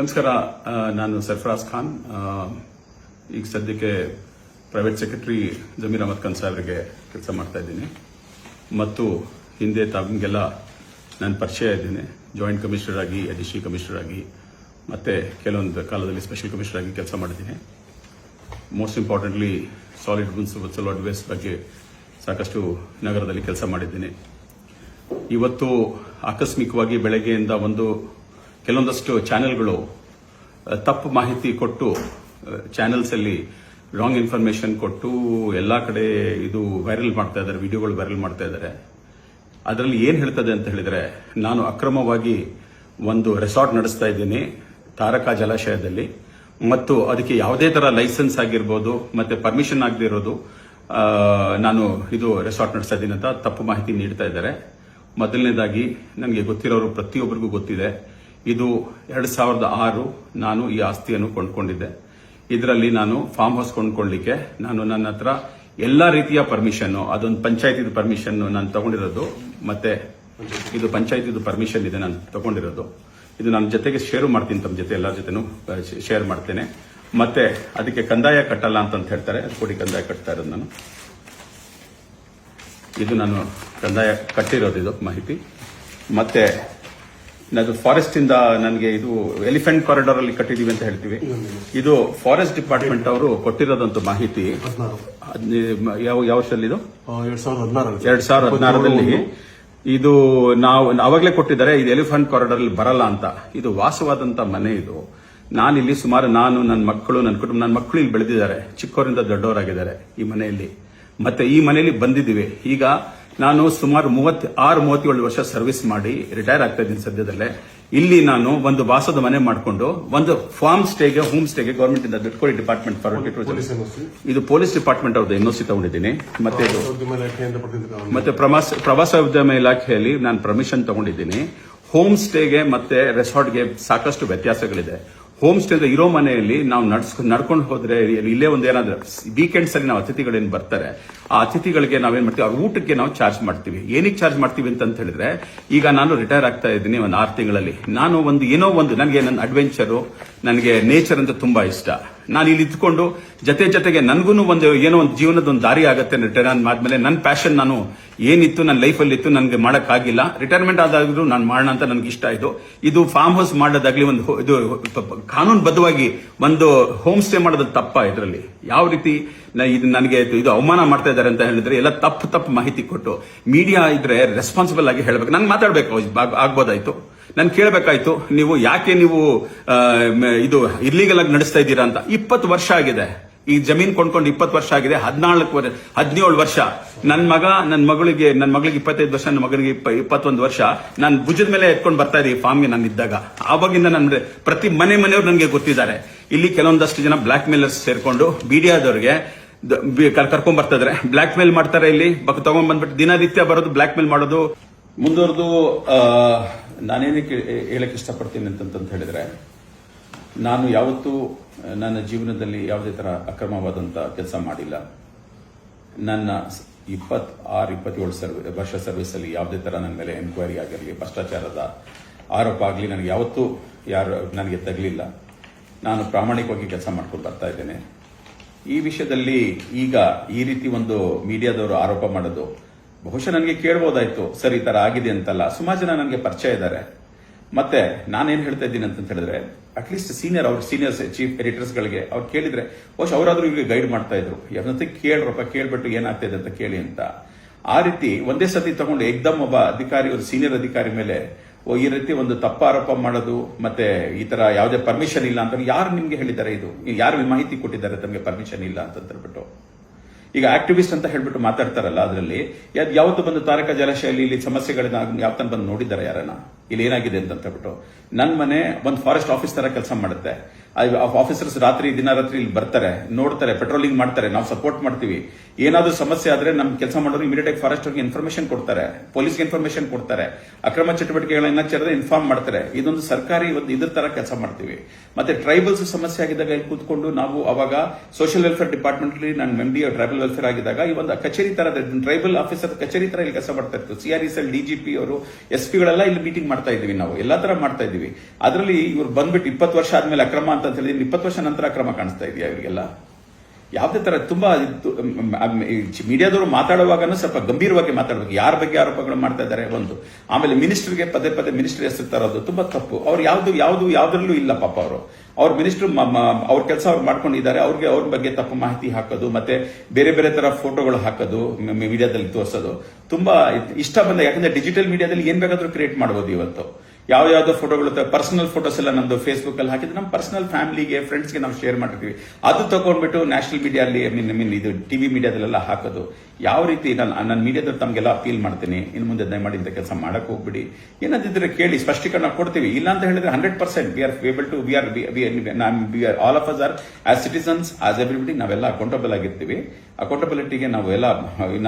ನಮಸ್ಕಾರ ನಾನು ಸರ್ಫರಾಜ್ ಖಾನ್. ಈಗ ಸದ್ಯಕ್ಕೆ ಪ್ರೈವೇಟ್ ಸೆಕ್ರೆಟರಿ ಜಮೀರ್ ಅಹಮದ್ ಖಾನ್ ಸಾಹೇಬ್ರಿಗೆ ಕೆಲಸ ಮಾಡ್ತಾ ಇದ್ದೀನಿ. ಮತ್ತು ಹಿಂದೆ ತಮಗೆಲ್ಲ ನಾನು ಪರಿಚಯ ಇದ್ದೀನಿ. ಜಾಯಿಂಟ್ ಕಮಿಷನರ್ ಆಗಿ ಅಡಿಷನಲ್ ಕಮಿಷನರ್ ಆಗಿ, ಮತ್ತೆ ಕೆಲವೊಂದು ಕಾಲದಲ್ಲಿ ಸ್ಪೆಷಲ್ ಕಮಿಷನರ್ ಆಗಿ ಕೆಲಸ ಮಾಡಿದ್ದೀನಿ. Most importantly solid municipal solid waste ಬಗ್ಗೆ ಸಾಕಷ್ಟು ನಗರದಲ್ಲಿ ಕೆಲಸ ಮಾಡಿದ್ದೀನಿ. ಇವತ್ತು ಆಕಸ್ಮಿಕವಾಗಿ ಬೆಳಗ್ಗೆಯಿಂದ ಒಂದು ಕೆಲವೊಂದಷ್ಟು ಚಾನೆಲ್ಗಳು ತಪ್ಪು ಮಾಹಿತಿ ಕೊಟ್ಟು ಚಾನೆಲ್ಸ್ ಅಲ್ಲಿ ರಾಂಗ್ ಇನ್ಫಾರ್ಮೇಶನ್ ಕೊಟ್ಟು, ಎಲ್ಲಾ ಕಡೆ ಇದು ವೈರಲ್ ಮಾಡ್ತಾ ಇದ್ದಾರೆ ವಿಡಿಯೋಗಳು ವೈರಲ್ ಮಾಡ್ತಾ ಇದ್ದಾರೆ. ಅದರಲ್ಲಿ ಏನ್ ಹೇಳ್ತದೆ ಅಂತ ಹೇಳಿದ್ರೆ, ನಾನು ಅಕ್ರಮವಾಗಿ ಒಂದು ರೆಸಾರ್ಟ್ ನಡೆಸ್ತಾ ಇದ್ದೀನಿ, ತಾರಕ ಜಲಾಶಯದಲ್ಲಿ. ಮತ್ತು ಅದಕ್ಕೆ ಯಾವುದೇ ತರ ಲೈಸೆನ್ಸ್ ಆಗಿರ್ಬೋದು, ಮತ್ತೆ ಪರ್ಮಿಷನ್ ಆಗದೇ ಇರೋದು ನಾನು ಇದು ರೆಸಾರ್ಟ್ ನಡೆಸ್ತಾ ಇದ್ದೀನಿ ಅಂತ ತಪ್ಪು ಮಾಹಿತಿ ನೀಡ್ತಾ ಇದ್ದಾರೆ. ಮೊದಲನೇದಾಗಿ ನನಗೆ ಗೊತ್ತಿರೋರು ಪ್ರತಿಯೊಬ್ಬರಿಗೂ ಗೊತ್ತಿದೆ. ಇದು ಎರಡ್ ಸಾವಿರದ ಆರು ನಾನು ಈ ಆಸ್ತಿಯನ್ನು ಕೊಂಡ್ಕೊಂಡಿದ್ದೆ. ಇದರಲ್ಲಿ ನಾನು ಫಾರ್ಮ್ ಹೌಸ್ ಕೊಂಡ್ಕೊಳ್ಳಿಕ್ಕೆ ನಾನು ನನ್ನ ಹತ್ರ ಎಲ್ಲಾ ರೀತಿಯ ಪರ್ಮಿಷನ್ನು ಅದೊಂದು ಪಂಚಾಯತಿದು ಪರ್ಮಿಷನ್ ನಾನು ತಗೊಂಡಿರೋದು, ಮತ್ತೆ ಇದು ಪಂಚಾಯತಿದು ಪರ್ಮಿಷನ್ ಇದೆ ನಾನು ತಗೊಂಡಿರೋದು. ಇದು ನನ್ನ ಜೊತೆಗೆ ಶೇರ್ ಮಾಡ್ತೀನಿ ತಮ್ಮ ಜೊತೆ, ಎಲ್ಲರ ಜೊತೆನೂ ಶೇರ್ ಮಾಡ್ತೇನೆ. ಮತ್ತೆ ಅದಕ್ಕೆ ಕಂದಾಯ ಕಟ್ಟಲ್ಲ ಅಂತ ಹೇಳ್ತಾರೆ ಕೊಡಿ ಕಂದಾಯ ಕಟ್ತಾ ಇರೋದು ನಾನು. ಇದು ನಾನು ಕಂದಾಯ ಕಟ್ಟಿರೋದು ಇದು ಮಾಹಿತಿ. ಮತ್ತೆ ಅದು ಫಾರೆಸ್ಟ್ ಇಂದ ನನಗೆ ಇದು ಎಲಿಫೆಂಟ್ ಕಾರಿಡಾರ್ ಅಲ್ಲಿ ಕಟ್ಟಿದೀವಿ ಅಂತ ಹೇಳ್ತೀವಿ. ಇದು ಫಾರೆಸ್ಟ್ ಡಿಪಾರ್ಟ್ಮೆಂಟ್ ಅವರು ಕೊಟ್ಟಿರೋದಂತ ಮಾಹಿತಿ. ಯಾವ ಯಾವ ವರ್ಷದಲ್ಲಿ ಇದು? ಎರಡ್ ಸಾವಿರದ ಹದಿನಾರರಲ್ಲಿ. ಎರಡ್ ಸಾವಿರದ ಹದಿನಾರರಲ್ಲಿ. ಇದು ನಾವು ಅವಾಗಲೇ ಕೊಟ್ಟಿದ್ದಾರೆ ಇದು ಎಲಿಫೆಂಟ್ ಕಾರಿಡಾರ್ ಅಲ್ಲಿ ಬರಲ್ಲ ಅಂತ. ಇದು ವಾಸವಾದಂತ ಮನೆ ಇದು. ನಾನಿಲ್ಲಿ ಸುಮಾರು ನಾನು ನನ್ನ ಮಕ್ಕಳು ನನ್ನ ಕುಟುಂಬ ನನ್ನ ಮಕ್ಕಳು ಇಲ್ಲಿ ಬೆಳೆದಿದ್ದಾರೆ. ಚಿಕ್ಕವರಿಂದ ದೊಡ್ಡವರಾಗಿದ್ದಾರೆ ಈ ಮನೆಯಲ್ಲಿ. ಮತ್ತೆ ಈ ಮನೆಯಲ್ಲಿ ಬಂದಿದ್ದೀವಿ. ಈಗ ನಾನು ಸುಮಾರು ಮೂವತ್ ಆರು ಮೂವತ್ತೇಳು ವರ್ಷ ಸರ್ವಿಸ್ ಮಾಡಿ ರಿಟೈರ್ ಆಗ್ತಾ ಇದ್ದೀನಿ ಸದ್ಯದಲ್ಲೇ. ಇಲ್ಲಿ ನಾನು ಒಂದು ವಾಸದ ಮನೆ ಮಾಡಿಕೊಂಡು ಒಂದು ಫಾರ್ಮ್ ಸ್ಟೇಗೆ ಹೋಮ್ ಸ್ಟೇಗೆ ಗೌರ್ಮೆಂಟ್ ಇಂದ ಕೊಡಿ ಡಿಪಾರ್ಟ್ಮೆಂಟ್ ಫಾರ್ ಇದು ಪೊಲೀಸ್ ಡಿಪಾರ್ಟ್ಮೆಂಟ್ ಅವ್ರದ್ದು ಎನ್ಒಸಿ ತಗೊಂಡಿದ್ದೀನಿ. ಮತ್ತೆ ಮತ್ತೆ ಪ್ರವಾಸ ಪ್ರವಾಸೋದ್ಯಮ ಇಲಾಖೆಯಲ್ಲಿ ನಾನು ಪರ್ಮಿಷನ್ ತಗೊಂಡಿದ್ದೀನಿ. ಹೋಮ್ ಸ್ಟೇಗೆ ಮತ್ತೆ ರೆಸಾರ್ಟ್ಗೆ ಸಾಕಷ್ಟು ವ್ಯತ್ಯಾಸಗಳಿದೆ. ಹೋಮ್ ಸ್ಟೇ ಇರೋ ಮನೆಯಲ್ಲಿ ನಾವು ನಡ್ಸ್, ನಡ್ಕೊಂಡು ಹೋದ್ರೆ ಇಲ್ಲೇ ಒಂದು ಏನಾದ್ರು ವೀಕೆಂಡ್ಸ್ ಅಲ್ಲಿ ನಾವು ಅತಿಥಿಗಳೇನು ಬರ್ತಾರೆ, ಆ ಅತಿಥಿಗಳಿಗೆ ನಾವೇನ್ ಮಾಡ್ತೀವಿ ಅವ್ರ ಊಟಕ್ಕೆ ನಾವು ಚಾರ್ಜ್ ಮಾಡ್ತೀವಿ. ಏನಕ್ಕೆ ಚಾರ್ಜ್ ಮಾಡ್ತೀವಿ ಅಂತ ಹೇಳಿದ್ರೆ, ಈಗ ನಾನು ರಿಟೈರ್ ಆಗ್ತಾ ಇದ್ದೀನಿ ಒಂದು ಆರು ತಿಂಗಳಲ್ಲಿ. ನಾನು ಒಂದು, ಏನೋ ಒಂದು, ನನಗೆ ನನ್ನ ಅಡ್ವೆಂಚರು ನನಗೆ ನೇಚರ್ ಅಂತ ತುಂಬಾ ಇಷ್ಟ. ನಾನು ಇಲ್ಲಿ ಇದ್ಕೊಂಡು ಜೊತೆ ಜೊತೆಗೆ ನನಗೂ ಒಂದು ಏನೋ ಒಂದು ಜೀವನದ ಒಂದು ದಾರಿ ಆಗುತ್ತೆ ರಿಟೈರ್ ಆದ್ಮೇಲೆ ನನ್ನ ಪ್ಯಾಷನ್ ನಾನು ಏನಿತ್ತು ನನ್ನ ಲೈಫಲ್ಲಿ ಇತ್ತು ನನಗೆ ಮಾಡೋಕ್ಕಾಗಿಲ್ಲ. ರಿಟೈರ್ಮೆಂಟ್ ಆದಾಗಲೂ ನಾನು ಮಾಡೋಣ ಅಂತ ನನಗೆ ಇಷ್ಟ ಆಯ್ತು ಇದು ಫಾರ್ಮ್ ಹೌಸ್ ಮಾಡೋದಾಗ್ಲಿ ಒಂದು ಇದು ಕಾನೂನುಬದ್ಧವಾಗಿ ಒಂದು ಹೋಮ್ ಸ್ಟೇ ಮಾಡೋದು ತಪ್ಪ ಇದರಲ್ಲಿ. ಯಾವ ರೀತಿ ಇದು ನನಗೆ ಇದು- ಅವಮಾನ ಮಾಡ್ತಾ ಇದ್ದಾರೆ ಅಂತ ಹೇಳಿದ್ರೆ ಎಲ್ಲ ತಪ್ಪು ತಪ್ಪು ಮಾಹಿತಿ ಕೊಟ್ಟು ಮೀಡಿಯಾ ಇದ್ರೆ ರೆಸ್ಪಾನ್ಸಿಬಲ್ ಆಗಿ ಹೇಳಬೇಕು. ನಂಗೆ ಮಾತಾಡಬೇಕು ಆಗ್- ಆಗ್ಬೋದಾಯ್ತು. ನಾನು ಕೇಳಬೇಕಾಯ್ತು, ನೀವು ಯಾಕೆ ನೀವು ಇದು ಇರ್ಲೀಗಲ್ ಆಗಿ ನಡೆಸ್ತಾ ಇದ್ದೀರಾ ಅಂತ. ಇಪ್ಪತ್ತು ವರ್ಷ ಆಗಿದೆ. ಈ ಜಮೀನ್ ಕೊಂಡ್ಕೊಂಡು ಇಪ್ಪತ್ತು ವರ್ಷ ಆಗಿದೆ. ಹದಿನಾಲ್ಕು ವರ್ಷ ಹದಿನೇಳು ವರ್ಷ. ನನ್ನ ಮಗ ನನ್ನ ಮಗಳಿಗೆ ನನ್ನ ಮಗಳಿಗೆ ಇಪ್ಪತ್ತೈದು ವರ್ಷ ನನ್ನ ಮಗನಿಗೆ ಇಪ್ಪ, ಇಪ್ಪತ್ತೊಂದು ವರ್ಷ. ನಾನು ಭುಜದ ಮೇಲೆ ಎತ್ಕೊಂಡು ಬರ್ತಾ ಇದ್ದೀವಿ ಫಾರ್ಮ್ಗೆ ನಾನು ಇದ್ದಾಗ. ಆವಾಗಿಂದ ನನ್ನ ಪ್ರತಿ ಮನೆ ಮನೆಯವರು ನನಗೆ ಗೊತ್ತಿದ್ದಾರೆ. ಇಲ್ಲಿ ಕೆಲವೊಂದಷ್ಟು ಜನ ಬ್ಲಾಕ್ ಮೇಲರ್ಸ್ ಸೇರಿಕೊಂಡು ಬಿಡಿಯಾದವ್ರಿಗೆ ಕರ್ಕೊಂಡ್ ಬರ್ತಾ ಇದಾರೆ. ಬ್ಲಾಕ್ ಮೇಲ್ ಮಾಡ್ತಾರೆ ಇಲ್ಲಿ. ತಗೊಂಡ್ ಬಂದ್ಬಿಟ್ಟು ದಿನನಿತ್ಯ ಬರೋದು ಬ್ಲಾಕ್ ಮೇಲ್ ಮಾಡೋದು. ಮುಂದುವರೆದು ನಾನೇನಕ್ಕೆ ಹೇಳಕ್ಕೆ ಇಷ್ಟಪಡ್ತೀನಿ ಅಂತಂತ ಹೇಳಿದ್ರೆ, ನಾನು ಯಾವತ್ತೂ ನನ್ನ ಜೀವನದಲ್ಲಿ ಯಾವುದೇ ತರ ಅಕ್ರಮವಾದಂತ ಕೆಲಸ ಮಾಡಿಲ್ಲ. ನನ್ನ ಇಪ್ಪತ್ ಆರು ಇಪ್ಪತ್ತೇಳು ಸರ್ವಿ, ವರ್ಷ ಸರ್ವಿಸ್ ಅಲ್ಲಿ ಯಾವುದೇ ತರ ನನ್ನ ಮೇಲೆ ಎನ್ಕ್ವೈರಿ ಆಗಿರಲಿ, ಭ್ರಷ್ಟಾಚಾರದ ಆರೋಪ ಆಗಲಿ, ನನಗೆ ಯಾವತ್ತೂ ಯಾರು, ನನಗೆ ತಗಲಿಲ್ಲ. ನಾನು ಪ್ರಾಮಾಣಿಕವಾಗಿ ಕೆಲಸ ಮಾಡ್ಕೊಂಡು ಬರ್ತಾ ಇದ್ದೇನೆ. ಈ ವಿಷಯದಲ್ಲಿ ಈಗ ಈ ರೀತಿ ಒಂದು ಮೀಡಿಯಾದವರು ಆರೋಪ ಮಾಡೋದು ಬಹುಶಃ ನನಗೆ ಕೇಳ್ಬೋದಾಯ್ತು, ಸರಿ, ಈ ತರ ಆಗಿದೆ ಅಂತಲ್ಲ. ಸುಮಾರು ಜನ ನನಗೆ ಪರಿಚಯ ಇದ್ದಾರೆ. ಮತ್ತೆ ನಾನೇನು ಹೇಳ್ತಾ ಇದ್ದೀನಿ ಅಂತ ಹೇಳಿದ್ರೆ ಅಟ್ಲೀಸ್ಟ್ ಸೀನಿಯರ್ ಅವ್ರ ಸೀನಿಯರ್ಸ್ ಚೀಫ್ ಎಡಿಟರ್ಸ್ ಗಳಿಗೆ ಅವ್ರು ಕೇಳಿದ್ರೆ ಬಹುಶಃ ಅವರಾದ್ರೂ ಇವ್ರಿಗೆ ಗೈಡ್ ಮಾಡ್ತಾ ಇದ್ರು. ಯಾವತ್ತೆ ಕೇಳ್ರಪ್ಪ, ಕೇಳ್ಬಿಟ್ಟು ಏನಾಗ್ತಾ ಇದೆ ಅಂತ ಕೇಳಿ ಅಂತ. ಆ ರೀತಿ ಒಂದೇ ಸತಿ ತಗೊಂಡು ಏಕ್ದಮ್ ಒಬ್ಬ ಅಧಿಕಾರಿ, ಒಂದು ಸೀನಿಯರ್ ಅಧಿಕಾರಿ ಮೇಲೆ ಈ ರೀತಿ ಒಂದು ತಪ್ಪ ಆರೋಪ ಮಾಡೋದು, ಮತ್ತೆ ಈ ತರ ಯಾವುದೇ ಪರ್ಮಿಷನ್ ಇಲ್ಲ ಅಂತ ಯಾರು ನಿಮ್ಗೆ ಹೇಳಿದ್ದಾರೆ ಇದು? ಯಾರು ಮಾಹಿತಿ ಕೊಟ್ಟಿದ್ದಾರೆ ತಮಗೆ ಪರ್ಮಿಷನ್ ಇಲ್ಲ ಅಂತ ಹೇಳ್ಬಿಟ್ಟು. ಈಗ ಆಕ್ಟಿವಿಸ್ಟ್ ಅಂತ ಹೇಳ್ಬಿಟ್ಟು ಮಾತಾಡ್ತಾರಲ್ಲ ಅದರಲ್ಲಿ ಯಾವತ್ತು ಬಂದು ತಾರಕ ಜಲಾಶಯಲ್ಲಿ ಇಲ್ಲಿ ಸಮಸ್ಯೆಗಳನ್ನ ಯಾವತ್ತನ ಬಂದು ನೋಡಿದ್ದಾರೆ ಯಾರನ್ನ? ಇಲ್ಲಿ ಏನಾಗಿದೆ ಅಂತ ಹೇಳ್ಬಿಟ್ಟು ನನ್ನ ಮನೆ ಒಂದು ಫಾರೆಸ್ಟ್ ಆಫೀಸ್ ತರ ಕೆಲಸ ಮಾಡುತ್ತೆ. ಆಫೀಸರ್ಸ್ ರಾತ್ರಿ, ದಿನ ರಾತ್ರಿ ಇಲ್ಲಿ ಬರ್ತಾರೆ, ನೋಡ್ತಾರೆ ಪೆಟ್ರೋಲಿಂಗ್ ಮಾಡ್ತಾರೆ, ನಾವು ಸಪೋರ್ಟ್ ಮಾಡ್ತೀವಿ. ಏನಾದರೂ ಸಮಸ್ಯೆ ಆದ್ರೆ ನಮ್ ಕೆಲಸ ಮಾಡೋರು ಇಮಿಡಿಯೇಟ್ ಫಾರೆಸ್ಟ್ ಅವ್ರಿಗೆ ಇನ್ಫಾರ್ಮೇಶನ್ ಕೊಡ್ತಾರೆ ಪೊಲೀಸ್ಗೆ ಇನ್ಫಾರ್ಮೇಶನ್ ಕೊಡ್ತಾರೆ, ಅಕ್ರಮ ಚಟುವಟಿಕೆಗಳನ್ನ ಚೆರೆದ್ರೆ ಇನ್ಫಾರ್ಮ್ ಮಾಡ್ತಾರೆ. ಇದೊಂದು ಸರ್ಕಾರಿ ಒಂದು ಇದ್ರ ತರ ಕೆಲಸ ಮಾಡ್ತೀವಿ. ಮತ್ತೆ ಟ್ರೈಬಲ್ಸ್ ಸಮಸ್ಯೆ ಆಗಿದ್ದಾಗ ಇಲ್ಲಿ ಕೂತ್ಕೊಂಡು ನಾವು ಅವಾಗ ಸೋಷಿಯಲ್ ವೆಲ್ಫೇರ್ ಡಿಪಾರ್ಟ್ಮೆಂಟ್ ನಾನು ಎಂ ಡಿ ಟ್ರೈಬಲ್ ವೆಲ್ಫೇರ್ ಆಗಿದ್ದಾಗ ಈ ಒಂದು ಕಚೇರಿ ತರ ಟ್ರೈಬಲ್ ಆಫೀಸರ್ ಕಚೇರಿ ತರ ಇಲ್ಲಿ ಕೆಲಸ ಮಾಡ್ತಾ ಇತ್ತು. ಸಿಆರ್ಎಸ್ ಎಲ್ ಡಿಜಿಪಿ ಅವರು ಎಸ್ ಪಿಗಳೆಲ್ಲ ಇಲ್ಲಿ ಮೀಟಿಂಗ್ ಮಾಡ್ತಾ ಇದ್ವಿ ನಾವು. ಎಲ್ಲಾ ತರ ಮಾಡ್ತಾ ಇದ್ವಿ ಅದರಲ್ಲಿ ಇವರು ಬಂದ್ಬಿಟ್ಟು ಇಪ್ಪತ್ತು ವರ್ಷ ಆದ್ಮೇಲೆ ಅಕ್ರಮ ಅಂತ ಹೇಳಿದ್ರೆ ಇಪ್ಪತ್ತು ವರ್ಷ ನಂತರ ಕ್ರಮ ಕಾಣಿಸ್ತಾ ಇದೆಯಾ ಇವರಿಗೆಲ್ಲ? ಯಾವುದೇ ತರ ತುಂಬಾ ಮೀಡಿಯಾದವರು ಮಾತಾಡುವಾಗನೂ ಸ್ವಲ್ಪ ಗಂಭೀರವಾಗಿ ಮಾತಾಡಬೇಕು. ಯಾರ ಬಗ್ಗೆ ಆರೋಪಗಳು ಮಾಡ್ತಾ ಇದ್ದಾರೆ ಒಂದು. ಆಮೇಲೆ ಮಿನಿಸ್ಟರ್ಗೆ ಪದೇ ಪದೇ ಮಿನಿಸ್ಟರ್ ಹೆಸರು ತರೋದು ತುಂಬಾ ತಪ್ಪು. ಅವ್ರು ಯಾವ್ದು ಯಾವ್ದು, ಯಾವ್ದ್ರಲ್ಲೂ ಇಲ್ಲ ಪಾಪ ಅವರು. ಅವ್ರ ಮಿನಿಸ್ಟರ್ ಅವ್ರ ಕೆಲಸ ಅವ್ರು ಮಾಡ್ಕೊಂಡಿದ್ದಾರೆ. ಅವ್ರಿಗೆ ಅವ್ರ ಬಗ್ಗೆ ತಪ್ಪು ಮಾಹಿತಿ ಹಾಕೋದು, ಮತ್ತೆ ಬೇರೆ ಬೇರೆ ತರ ಫೋಟೋಗಳು ಹಾಕೋದು ಮೀಡಿಯಾದಲ್ಲಿ ತೋರಿಸೋದು. ತುಂಬಾ ಇಷ್ಟ ಬಂದ, ಯಾಕಂದ್ರೆ ಡಿಜಿಟಲ್ ಮೀಡಿಯಾದಲ್ಲಿ ಏನು ಬೇಕಾದ್ರೂ ಕ್ರಿಯೇಟ್ ಮಾಡಬಹುದು ಇವತ್ತು. ಯಾವ ಯಾವ್ದೋ ಫೋಟೋಗಳು ಪರ್ಸನಲ್ ಫೋಟೋಸ್ ಎಲ್ಲ ನಮ್ದು ಫೇಸ್ಬುಕ್ ಅಲ್ಲಿ ಹಾಕಿದ್ರೆ ನಮ್ಮ ಪರ್ಸನಲ್ ಫ್ಯಾಮಿಲಿಗೆ ಫ್ರೆಂಡ್ಸ್ಗೆ ನಾವು ಶೇರ್ ಮಾಡಿರ್ತೀವಿ ಅದು ತಗೊಂಡ್ಬಿಟ್ಟು ನ್ಯಾಷನಲ್ ಮೀಡಿಯಾ ಅಲ್ಲಿ ಮೀನ್ ಮೀನ್ ಇದು ಟಿವಿ ಮೀಡಿಯಾದಲ್ಲೆಲ್ಲ ಹಾಕೋದು. ಯಾವ ರೀತಿ ನಾನು ನನ್ನ ಮೀಡಿಯಾದಲ್ಲಿ ತಮಗೆಲ್ಲ ಅಪೀಲ್ ಮಾಡ್ತೀನಿ, ಇನ್ನು ಮುಂದೆ ದಯಮಾಡಿ ಇಂಥ ಕೆಲಸ ಮಾಡಕ್ ಹೋಗ್ಬಿಡಿ. ಏನಾದಿದ್ರೆ ಕೇಳಿ, ಸ್ಪಷ್ಟೀಕರಣ ಕೊಡ್ತೀವಿ. ಇಲ್ಲ ಅಂತ ಹೇಳಿದ್ರೆ hundred percent we are able to we are all of us are as citizens as everybody ನಾವೆಲ್ಲ ಅಕೌಂಟಬಲ್ ಆಗಿರ್ತೀವಿ. ಅಕೌಂಟಬಿಲಿಟಿಗೆ ನಾವು ಎಲ್ಲ,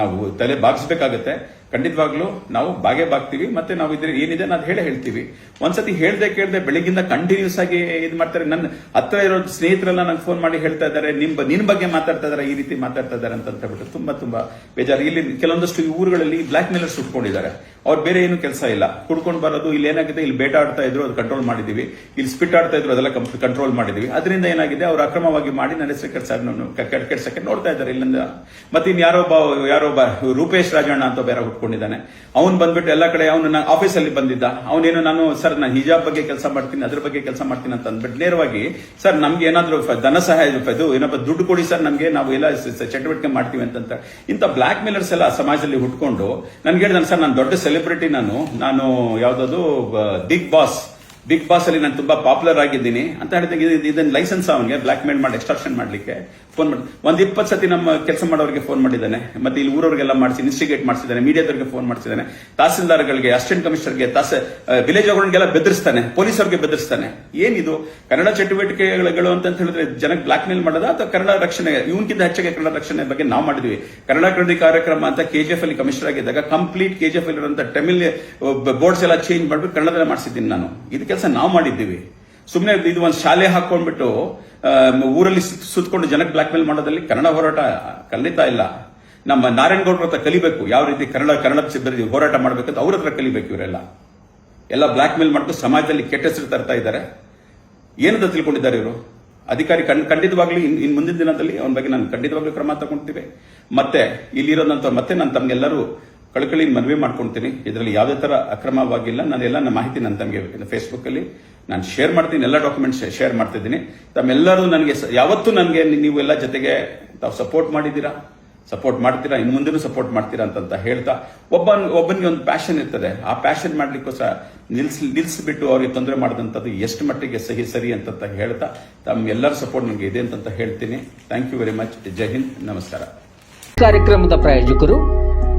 ನಾವು ತಲೆ ಬಾಗಿಸ್ಬೇಕಾಗತ್ತೆ. ಖಂಡಿತವಾಗ್ಲೂ ನಾವು ಬಾಗೆ ಬಾಗ್ತೀವಿ, ಮತ್ತೆ ನಾವು ಇದ್ರೆ ಏನಿದೆ ನಾನು ಹೇಳೇ ಹೇಳ್ತೀವಿ. ಒಂದ್ಸತಿ ಹೇಳ್ದೆ ಕೇಳ್ದೆ ಬೆಳಿಗ್ಗಿಂದ ಕಂಟಿನ್ಯೂಸ್ ಆಗಿ ಇದು ಮಾಡ್ತಾರೆ. ನನ್ನ ಹತ್ರ ಇರೋ ಸ್ನೇಹಿತರೆಲ್ಲ ನಂಗೆ ಫೋನ್ ಮಾಡಿ ಹೇಳ್ತಾ ಇದ್ದಾರೆ ನಿಮ್ಮ ನಿನ್ ಬಗ್ಗೆ ಮಾತಾಡ್ತಾ ಇದಾರೆ ಈ ರೀತಿ ಮಾತಾಡ್ತಾ ಇದಾರೆ ಅಂತ ಹೇಳ್ಬಿಟ್ಟು ತುಂಬಾ ತುಂಬಾ ಬೇಜಾರು. ಇಲ್ಲಿ ಕೆಲವೊಂದಷ್ಟು ಊರುಗಳಲ್ಲಿ ಬ್ಲಾಕ್ ಮೇಲರ್ಸ್ ಸುಟ್ಕೊಂಡಿದ್ದಾರೆ ಅವ್ರು ಬೇರೆ ಏನು ಕೆಲಸ ಇಲ್ಲ. ಕುಡ್ಕೊಂಡು ಬರೋದು, ಇಲ್ಲಿ ಏನಾಗಿದೆ ಇಲ್ಲಿ ಬೇಟ ಆಡ್ತಾ ಇದ್ರು, ಅದು ಕಂಟ್ರೋಲ್ ಮಾಡಿದೀವಿ. ಇಲ್ಲಿ ಸ್ಪಿಟ್ ಆಡ್ತಾ ಇದ್ರು, ಅದೆಲ್ಲ ಕಂಟ್ರೋಲ್ ಮಾಡಿದೀವಿ. ಅದರಿಂದ ಏನಾಗಿದೆ, ಅವ್ರು ಅಕ್ರಮವಾಗಿ ಮಾಡಿ ನನ್ನ ಹೆಸರು ಕೆಡ್ಸ ಕೆಡ್ಸಕ್ಕೆ ನೋಡ್ತಾ ಇದ್ದಾರೆ. ಇಲ್ಲಿಂದ ಮತ್ತೆ ಇನ್ ಯಾರೋ ಯಾರೊಬ್ಬ ಯಾರೋ ಒಬ್ಬ ರೂಪೇಶ್ ರಾಜಣ್ಣ ಅಂತ ಬೇರೆ ಹುಟ್ಕೊಂಡಿದ್ದಾನೆ. ಅವ್ನು ಬಂದ್ಬಿಟ್ಟು ಎಲ್ಲ ಕಡೆ ಅವನು ಆಫೀಸ್ ಆಫೀಸಲ್ಲಿ ಬಂದಿದ್ದ. ಅವನೇನು ನಾನು, ಸರ್ ನಾನು ಹಿಜಾಬ್ ಬಗ್ಗೆ ಕೆಲಸ ಮಾಡ್ತೀನಿ, ಅದ್ರ ಬಗ್ಗೆ ಕೆಲಸ ಮಾಡ್ತೀನಿ ಅಂತ ಅಂದ್ಬಿಟ್ಟು ನೇರವಾಗಿ, ಸರ್, ನಮ್ಗೆ ಏನಾದ್ರು ಧನ ಸಹಾಯ ಇದು ಏನಪ್ಪ ದುಡ್ಡು ಕೊಡಿ ಸರ್, ನಮ್ಗೆ ನಾವು ಎಲ್ಲ ಚಟುವಟಿಕೆ ಮಾಡ್ತೀವಿ ಅಂತ ಇಂಥ ಬ್ಲಾಕ್ ಮೇಲರ್ಸ್ ಎಲ್ಲ ಸಮಾಜದಲ್ಲಿ ಹುಟ್ಕೊಂಡು, ನನ್ಗೆ ಹೇಳಿದಾನೆ, ಸರ್, ನಾನು ದೊಡ್ಡ ಸೆಲೆಬ್ರಿಟಿ ನಾನು. ನಾನು ಯಾವ್ದಾದ್ರು ಬಿಗ್ ಬಾಸ್. ಬಿಗ್ ಬಾಸ್ ಅಲ್ಲಿ ನಾನು ತುಂಬಾ ಪಾಪ್ಯುಲರ್ ಆಗಿದ್ದೀನಿ ಅಂತ ಹೇಳಿದಾಗ ಇದು- ಇದನ್ನ ಲೈಸೆನ್ಸ್ ಅವನಿಗೆ ಬ್ಲಾಕ್ ಮೇಲ್ ಮಾಡಿ, ಎಕ್ಸ್ಟ್ರಾಕ್ಷನ್ ಮಾಡ್ಲಿಕ್ಕೆ ಫೋನ್ ಮಾಡಿ ಒಂದ್ ಇಪ್ಪತ್ತು ಸತಿ ನಮ್ಮ ಕೆಲಸ ಮಾಡೋರಿಗೆ ಫೋನ್ ಮಾಡಿದ್ದಾನೆ. ಮತ್ತೆ ಇಲ್ಲಿ ಊರವರಿಗೆಲ್ಲ ಮಾಡಿಸಿ, ಇನ್ಸ್ಟಿಗೇಟ್ ಮಾಡಿಸಿದ್ದಾನೆ, ಮೀಡಿಯಾದವರಿಗೆ ಫೋನ್ ಮಾಡಿಸಿದ್ದಾನೆ. ತಹಸೀಲ್ದಾರ್ಗಳಿಗೆ, ಅಸಿಸ್ಟೆಂಟ್ ಕಮಿಷನರ್ಗೆ, ತಹಸ ವಿಲೇಜ್ ಅವರಿಗೆಲ್ಲ ಬೆದರಿಸ್ತಾನೆ ಪೊಲೀಸರಿಗೆ ಬೆದರಿಸ್ತಾನೆ. ಏನಿದು? ಕನ್ನಡ ಚಟುವಟಿಕೆಗಳು ಅಂತ ಹೇಳಿದ್ರೆ ಜನಕ್ಕೆ ಬ್ಲಾಕ್ ಮೇಲ್ ಮಾಡೋದ ಅಥವಾ ಕನ್ನಡ ರಕ್ಷಣೆ, ಇವನ್ಕಿಂತ ಹೆಚ್ಚಾಗಿ ಕನ್ನಡ ರಕ್ಷಣೆ ಬಗ್ಗೆ ನಾವು ಮಾಡಿದ್ವಿ. ಕನ್ನಡ ಕ್ರಾಂತಿ ಕಾರ್ಯಕ್ರಮ ಅಂತ ಕೆಜಿಎಫ್ ಅಲ್ಲಿ ಕಮಿಷನರ್ ಆಗಿದ್ದಾಗ, ಕಂಪ್ಲೀಟ್ ಕೆಜಿಎಫ್ ಅಲ್ಲಿ ಇರುವಂತ ತಮಿಳ್ ಬೋರ್ಡ್ಸ್ ಎಲ್ಲ ಚೇಂಜ್ ಮಾಡ್ಬಿಟ್ಟು ಕನ್ನಡದಲ್ಲೇ ಮಾಡಿಸಿದ್ದೀನಿ ನಾನು. ಇದು ಕೆಲಸ ನಾವು ಮಾಡಿದ್ದೀವಿ. ಸುಮ್ಮನೆ ಇದು ಒಂದು ಶಾಲೆ ಹಾಕೊಂಡ್ಬಿಟ್ಟು ಊರಲ್ಲಿ ಸುತ್ತಕೊಂಡು ಜನಕ್ಕೆ ಬ್ಲಾಕ್ ಮೇಲ್ ಮಾಡೋದಲ್ಲಿ ಕನ್ನಡ ಹೋರಾಟ ಖಂಡಿತ ಇಲ್ಲ. ನಮ್ಮ ನಾರಾಯಣಗೌಡರ ಹತ್ರ ಕಲಿಬೇಕು. ಯಾವ ರೀತಿ ಕನ್ನಡ ಕನ್ನಡ ಸಿಬ್ಬಂದಿ ಹೋರಾಟ ಮಾಡ್ಬೇಕಂತ ಅವ್ರ ಹತ್ರ ಕಲಿಬೇಕು ಇವರೆಲ್ಲ. ಎಲ್ಲ ಬ್ಲಾಕ್ ಮೇಲ್ ಮಾಡ್ಕೊಂಡು ಸಮಾಜದಲ್ಲಿ ಕೆಟ್ಟ ಹೆಸರು ತರ್ತಾ ಇದ್ದಾರೆ. ಏನಂತ ತಿಳ್ಕೊಂಡಿದ್ದಾರೆ ಇವರು? ಅಧಿಕಾರಿ ಕಣ್ ಖಂಡಿತವಾಗ್ಲಿ ಇನ್ ಇನ್ ಮುಂದಿನ ದಿನದಲ್ಲಿ ಅವನ ಬಗ್ಗೆ ನಾನು ಖಂಡಿತವಾಗ್ಲೂ ಕ್ರಮ ತಗೊಂಡಿದ್ದೀವಿ ಮತ್ತೆ ಇಲ್ಲಿರೋದಂತ ಮತ್ತೆ ನಾನು ತಮ್ಗೆಲ್ಲರೂ ಕಳಕಳಿ ಮನವಿ ಮಾಡ್ಕೊಳ್ತೀನಿ ಇದರಲ್ಲಿ ಯಾವುದೇ ತರ ಅಕ್ರಮವಾಗಿಲ್ಲ. ನಾನು ಎಲ್ಲ ನನ್ನ ಮಾಹಿತಿ ನನ್ನ ತಮಗೆ ಫೇಸ್ಬುಕ್ಕಲ್ಲಿ ನಾನು ಶೇರ್ ಮಾಡ್ತೀನಿ. ಎಲ್ಲ ಡಾಕ್ಯುಮೆಂಟ್ಸ್ ಶೇರ್ ಮಾಡ್ತಿದ್ದೀನಿ. ತಮ್ಮೆಲ್ಲರೂ ನನಗೆ ಯಾವತ್ತೂ ನನಗೆ ನೀವು ಎಲ್ಲ ಜೊತೆಗೆ ತಾವು ಸಪೋರ್ಟ್ ಮಾಡಿದ್ದೀರಾ? ಸಪೋರ್ಟ್ ಮಾಡ್ತೀರಾ? ಇನ್ನು ಮುಂದೆನೂ ಸಪೋರ್ಟ್ ಮಾಡ್ತೀರಾ ಅಂತ ಹೇಳ್ತಾ ಒಬ್ಬ ಒಬ್ಬನಿಗೆ ಒಂದು ಪ್ಯಾಷನ್ ಇರ್ತದೆ. ಆ ಪ್ಯಾಷನ್ ಮಾಡ್ಲಿಕ್ಕೋಸ್ಕರ ನಿಲ್ಸ್ ನಿಲ್ಸ್ಬಿಟ್ಟು ಅವ್ರಿಗೆ ತೊಂದರೆ ಮಾಡಿದಂಥದ್ದು ಎಷ್ಟು ಮಟ್ಟಿಗೆ ಸಹಿ ಸರಿ ಅಂತ ಹೇಳ್ತಾ ತಮ್ಮೆಲ್ಲರ ಸಪೋರ್ಟ್ ನನಗೆ ಇದೆ ಅಂತ ಹೇಳ್ತೀನಿ. Thank you very much Jai Hind. ನಮಸ್ಕಾರ. ಕಾರ್ಯಕ್ರಮದ ಪ್ರಾಯೋಜಕರು